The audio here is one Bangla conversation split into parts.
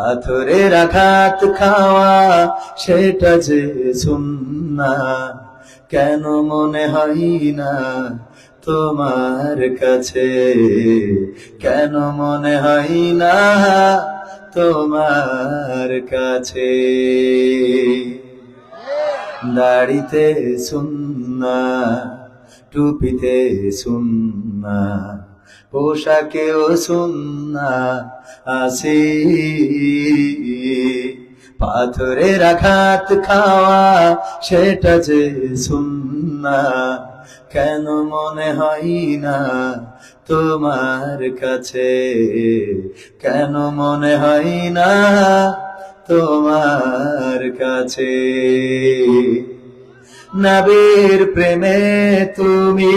পাথরের আঘাত খাওয়া, সেটা যে সুন্না, কেন মনে হয় না তোমার কাছে? কেন মনে হয় না তোমার কাছে? দাড়িতে সুন্না, টুপিতে সুন্না পোশাকেও সুন্না আসি পাথরের আঘাত খাওয়া সেটা যে সুন্না, কেন মনে হয় না তোমার কাছে? কেন মনে হয় না তোমার কাছে? নবীর প্রেমে তুমি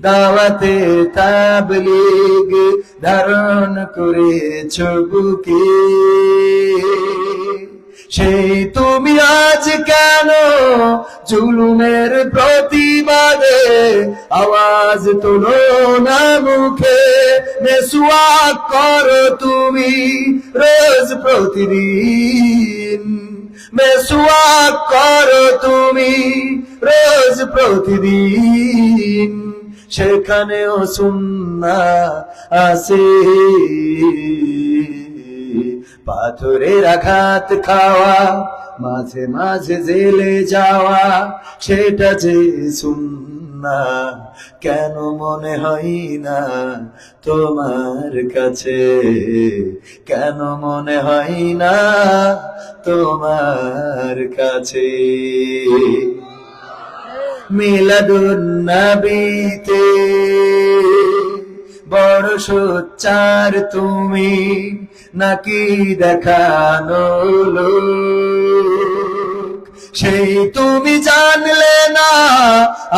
দাওয়াতে তাবলিগ ধারণ করেছ বুকে। সেই তুমি আজ কেন জুলুমের প্রতিবাদে আওয়াজ তোলো না মুখে? মেসুয়া করো তুমি রোজ প্রতিদিন। মেসুয়া করো তুমি রোজ প্রতিদিন। সেখানেও সুন্না আছে। পাথরের আঘাত খাওয়া, মাঝে মাঝে জেলে যাওয়া, সেটা যে সুন্না, কেন মনে হয় না তোমার কাছে? কেন মনে হয় না তোমার কাছে? মিলাদুন নবীতে বড় সোচ্চার তুমি নাকি দেখানো সেই তুমি জানলে না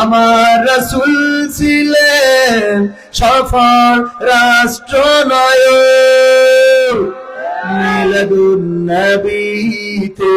আমার রসুল ছিলেন সফল রাষ্ট্র নয় মিলাদুন নবীতে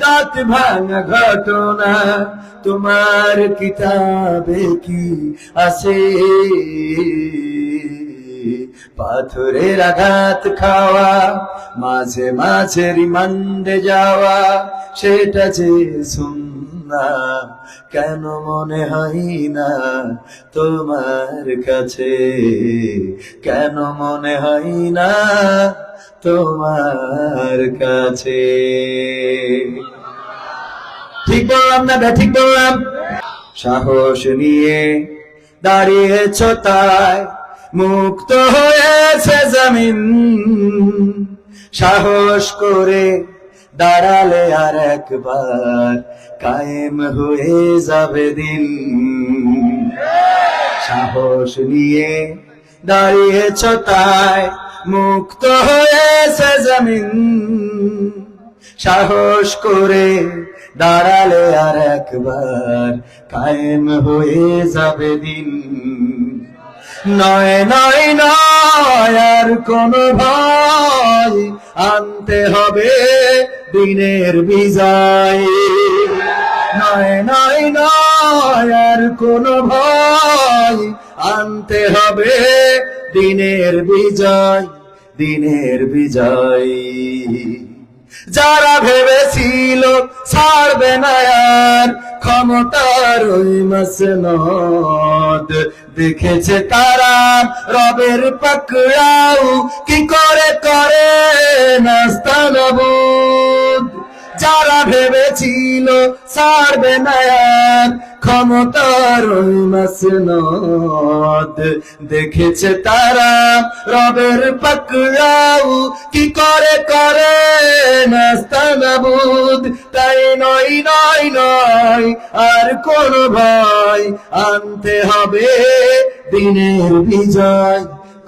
দাঁত ভাঙা ঘটনা, তোমার কিতাবে কি আছে? পাথরের আঘাত খাওয়া, মাঝে মাঝে রিমান্ডে যাওয়া, সেটা যে সুন্না কেন মনে হয় না তোমার কাছে? কেন মনে হয় না তোমার কাছে? ঠিক বললাম না ঠিক বললাম। সাহস নিয়ে দাঁড়িয়েছ তাই মুক্ত হয়েছে জমিন। সাহস করে দাঁড়ালে আর একবার কায়েম হয়ে যাবে দিন। সাহস নিয়ে দাঁড়িয়েছ তাই মুক্ত হয়েছে জমিন। সাহস করে দাঁড়ালে আর একবার কায়েম হয়ে যাবে দিন। নয় নয় নয়, আর কোন ভয় আনতে হবে দিনের বিজয়। নয় নয় নয়, আর কোন ভয় আনতে হবে দিনের বিজয় দিনের বিজয়। যারা ভেবেছিল ছাড়বে না আর, ক্ষমতার ওই মাসনদ দেখেছে তারা রবের পাকড়াও। কি করে করে? নাস্তানবুদ যারা ভেবেছিল সারবে না আর ক্ষমতার দেখেছে তারা রবের পাকড়াও। কি করে করে নাস্তানাবুদ তাই নয় নয় নয়, আর কোন ভাই আনতে হবে দিনের বিজয়।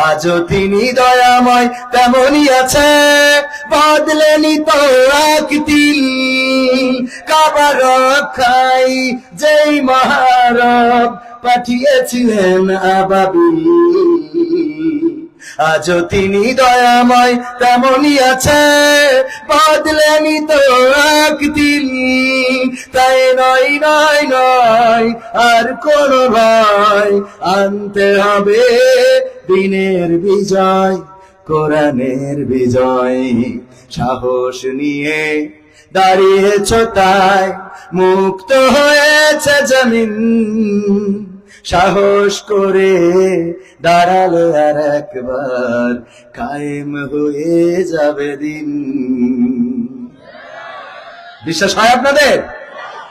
আজও তিনি দয়াময় তেমনই আছে। বদলেনি তো কাবার খাই যেই মহারব পাঠিয়েছিলেন আবাবি আজও তিনি দয়াময় তেমনই আছে। বদলেনি তো এক দিন। তাই নয় নয় নয়, আর কোন ভয়। আনতে হবে দিনের বিজয়, কোরআনের বিজয়। সাহস নিয়ে দাঁড়িয়েছ তাই, মুক্ত হয়েছে জমিন। সাহস করে দাঁড়াল আর একবার, কায়েম হয়ে যাবে দিন। বিশ্বাস হয় আপনাদের?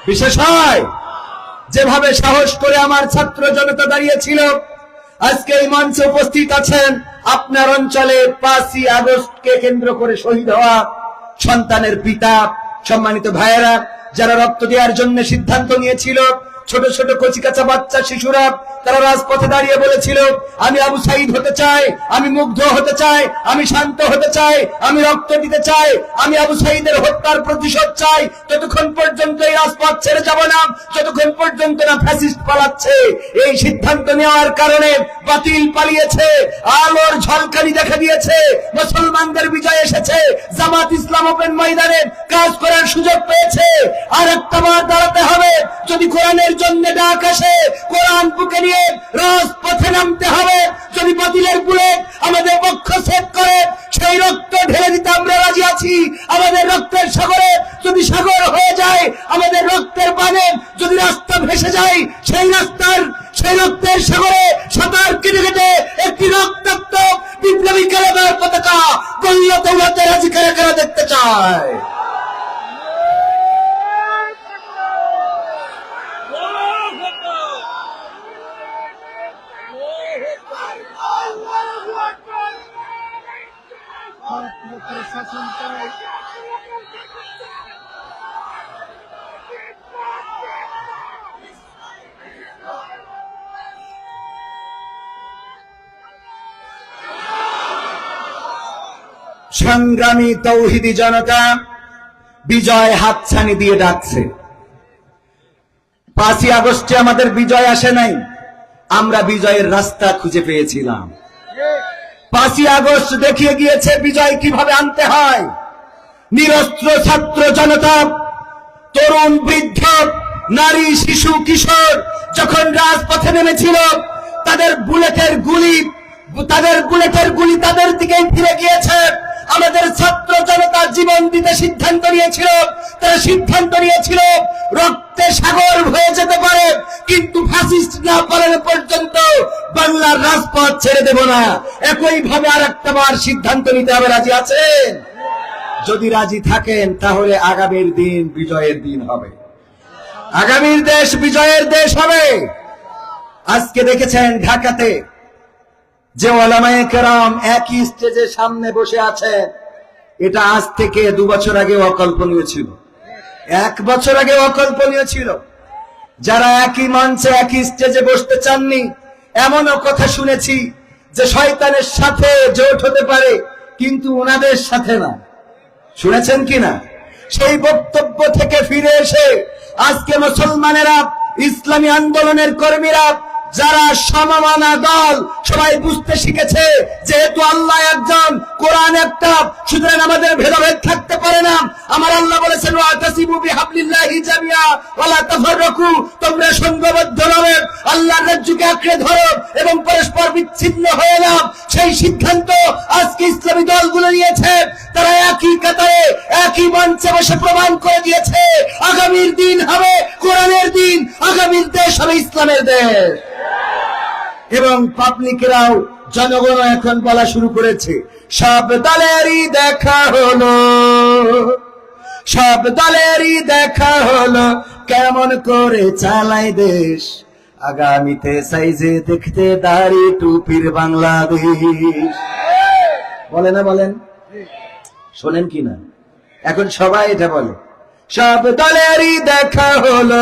বিশ্বাস হয়? যেভাবে সাহস করে আমার ছাত্র জনতা দাঁড়িয়েছিল, আজকে এই মঞ্চে উপস্থিত আছেন আপনার অঞ্চলে পাঁচই আগস্টকে কেন্দ্র করে শহীদ হওয়া সন্তানের পিতা, সম্মানিত ভাইয়েরা, যারা রক্ত দেওয়ার জন্য সিদ্ধান্ত নিয়েছিল ছোট ছোট কচিকাচা বাচ্চা শিশুরা তারা রাজপথে দাঁড়িয়ে বলেছিল, আমি আবু সাইদ হতে চাই, আমি মুগ্ধ হতে চাই, আমি শান্ত হতে চাই, আমি রক্ত দিতে চাই, আমি আবু সাইদের হত্যার প্রতিশোধ চাই। ততক্ষণ পর্যন্ত এই রাজপথ ছেড়ে যাব না যতক্ষণ পর্যন্ত না ফ্যাসিস্ট পালাচ্ছে। এই সিদ্ধান্ত নেওয়ার কারণে বাতিল পালিয়েছে, আলোর ঝলকানি দেখা দিয়েছে, মুসলমানদের বিজয় এসেছে, জামাত ইসলাম ওপেন ময়দানে কাজ করার সুযোগ পেয়েছে। আর একটা বার দাঁড়াতে হবে, যদি কোরআনের জন্য ডাক আসে। কোরআন বুকে নিয়ে রাজপথে নামতে হবে। যদি বাতিলের বুলেট আমাদের পক্ষ সেট করে, সেই রক্ত ঢেলে দিতে আমরা রাজি আছি। আমাদের রক্তের সাগরে যদি সাগর হয়ে যায়, আমাদের রক্তের পানে যদি রাস্তা ভেসে যায়, সেই রাস্তার, সেই রক্তের সাগরে সংগ্রামী তৌহিদি জনতা বিজয় হাতছানি দিয়ে ডাকছে। পাঁচই আগস্টে আমাদের বিজয় আসে নাই, আমরা বিজয়ের রাস্তা খুঁজে পেয়েছিলাম। পাঁচই আগস্ট দেখিয়ে গিয়েছে বিজয় কীভাবে আনতে হয়। নিরস্ত্র ছাত্র জনতা, তরুণ বৃদ্ধ, নারী, শিশু, কিশোর যখন রাজপথে নেমেছিল, তাদের বুলেটের গুলি, তাদের বুলেটের গুলি তাদের দিকেই ফিরে গিয়েছে। আমাদের ছাত্র জনতা জীবন দিতে সিদ্ধান্ত নিয়েছিল। তারা সিদ্ধান্ত নিয়েছিল, রক্তে সাগর হয়ে যেতে পারে, কিন্তু ফ্যাসিস্ট না পালানো পর্যন্ত বাংলার রাজপথ ছেড়ে দেব না। একই ভাবে আর একটা বার সিদ্ধান্ত নিতে হবে, রাজি আছেন? যদি রাজি থাকেন, তাহলে আগামীর দিন বিজয়ের দিন হবে। আগামীর দেশ বিজয়ের দেশ হবে। আজকে দেখেছেন ঢাকাতে যে ওলামায়ে কেরাম একই স্টেজের সামনে বসে আছে এটা আজ থেকে দু বছর আগে অকল্পনীয় ছিল। এক বছর আগে অকল্পনীয় ছিল। যারা একই মঞ্চে, একই স্টেজে বসতে চাননি, এমনও কথা শুনেছি যে শয়তানের সাথে জোট হতে পারে, কিন্তু ওনাদের সাথে না। শুনেছেন কিনা? সেই বক্তব্য থেকে ফিরে এসে আজকে মুসলমানেরা, ইসলামী আন্দোলনের কর্মীরা যারা সমমানা দল সবাই বুঝতে শিখেছে, যেহেতু আল্লাহ একজন, কোরআন একটা, সুতরাং আমাদের ভেদাভেদ থাকতে পারে না। আমার আল্লাহ বলেছেন তোমরা সংঘবদ্ধ রবে, আল্লাহর রাজ্যকে আঁকড়ে ধরো এবং পরস্পর বিচ্ছিন্ন হয়ে না সেই সিদ্ধান্ত আজকে ইসলামী দলগুলো নিয়েছে। তারা একই কাতারে, একই মঞ্চে বসে প্রমাণ করে দিয়েছে, আগামীর দিন হবে কোরআনের দিন, আগামীর দেশ হবে ইসলামের দেশ। এবং পাবলিকেরাও জনগণ এখন বলা শুরু করেছে সব দলেরই দেখা হলো। সব দলেরই দেখা হলো কেমন করে চালাই দেশ। আগামীতে সাইজে দেখতে দাড়ি টুপির বাংলাদেশ। বলে না, বলেন। শোনেন কি না? এখন সবাই এটা বলে সব দলেরই দেখা হলো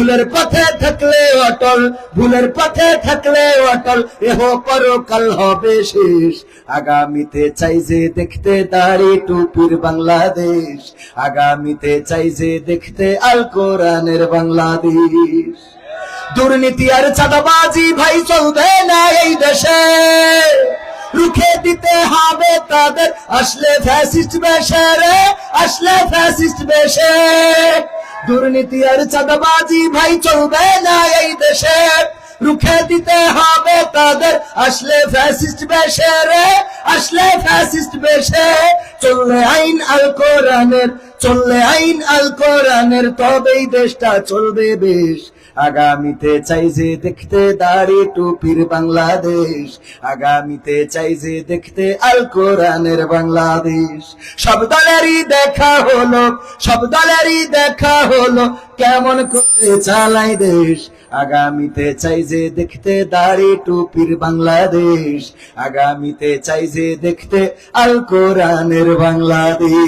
ভুলের পথে থাকলে অটল, ভুলের পথে থাকলে অটল, এহ পরকাল হবে শেষ। আগামীতে চাই যে দেখতে দাড়ি টুপির বাংলাদেশ। আগামীতে চাই যে দেখতে আল কোরআনের বাংলাদেশ। দুর্নীতি আর চাঁদাবাজি ভাই, চলবে না এই দেশে। রুখে দিতে হবে তাদের, আসলে ফ্যাসিস্ট বেশে রে, আসলে ফ্যাসিস্ট বেশে। দুর্নীতি আর চাঁদাবাজি ভাই চলবে না এই দেশে। রুখে দিতে হবে তাদের। আসলে ফ্যাসিস্ট বেশে রে, আসলে ফ্যাসিস্ট বেশে। চললে আইন আল কোরআনের, চললে আইন আল কোরআনের, তবেই দেশটা চলবে বেশ। আগামীতে চাই যে দেখতে দাড়ি টুপির বাংলাদেশ। আগামীতে চাই যে দেখতে আল কোরআনের বাংলাদেশ। সব দলেরই দেখা হলো, সব দলেরই দেখা হলো, কেমন করে চালাই দেশ। আগামীতে চাই যে দেখতে দাড়ি টুপির বাংলাদেশ। আগামীতে চাই যে দেখতে আল কোরআনের বাংলাদেশ।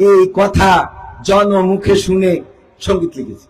এই কথা জনমুখে শুনে 전기 줄기지.